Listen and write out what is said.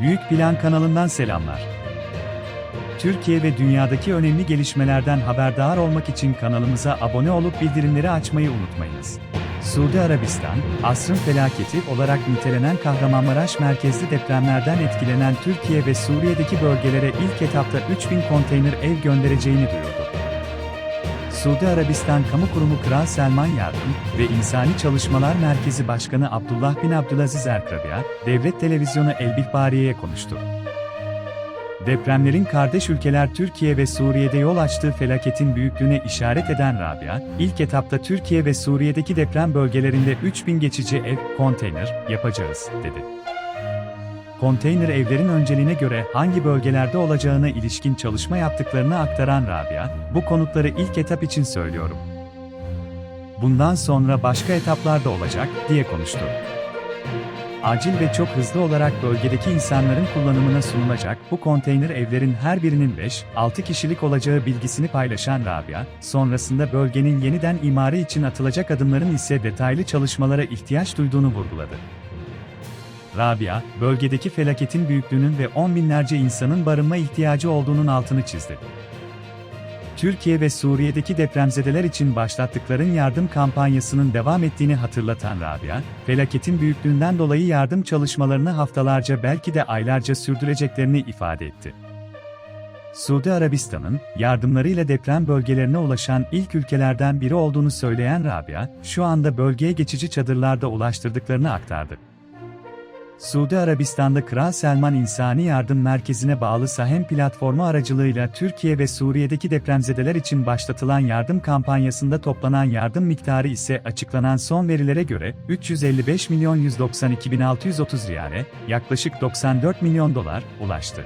Büyük Plan kanalından selamlar. Türkiye ve dünyadaki önemli gelişmelerden haberdar olmak için kanalımıza abone olup bildirimleri açmayı unutmayınız. Suudi Arabistan, asrın felaketi olarak nitelenen Kahramanmaraş merkezli depremlerden etkilenen Türkiye ve Suriye'deki bölgelere ilk etapta 3000 konteyner ev göndereceğini duyurdu. Suudi Arabistan Kamu Kurumu Kral Selman Yardım ve İnsani Çalışmalar Merkezi Başkanı Abdullah bin Abdülaziz Erkabia, Devlet Televizyonu Elbihbariye'ye konuştu. Depremlerin kardeş ülkeler Türkiye ve Suriye'de yol açtığı felaketin büyüklüğüne işaret eden Rabia, ilk etapta Türkiye ve Suriye'deki deprem bölgelerinde 3000 geçici ev, konteyner, yapacağız, dedi. Konteyner evlerin önceliğine göre hangi bölgelerde olacağına ilişkin çalışma yaptıklarını aktaran Rabia, bu konutları ilk etap için söylüyorum. Bundan sonra başka etaplar da olacak, diye konuştu. Acil ve çok hızlı olarak bölgedeki insanların kullanımına sunulacak bu konteyner evlerin her birinin 5-6 kişilik olacağı bilgisini paylaşan Rabia, sonrasında bölgenin yeniden imarı için atılacak adımların ise detaylı çalışmalara ihtiyaç duyduğunu vurguladı. Rabia, bölgedeki felaketin büyüklüğünün ve on binlerce insanın barınma ihtiyacı olduğunun altını çizdi. Türkiye ve Suriye'deki depremzedeler için başlattıkların yardım kampanyasının devam ettiğini hatırlatan Rabia, felaketin büyüklüğünden dolayı yardım çalışmalarını haftalarca belki de aylarca sürdüreceklerini ifade etti. Suudi Arabistan'ın yardımlarıyla deprem bölgelerine ulaşan ilk ülkelerden biri olduğunu söyleyen Rabia, şu anda bölgeye geçici çadırlarda ulaştırdıklarını aktardı. Suudi Arabistan'da Kral Selman İnsani Yardım Merkezi'ne bağlı Sahem platformu aracılığıyla Türkiye ve Suriye'deki depremzedeler için başlatılan yardım kampanyasında toplanan yardım miktarı ise açıklanan son verilere göre 355 milyon 192 bin 630 riyale, yaklaşık 94 milyon dolar, ulaştı.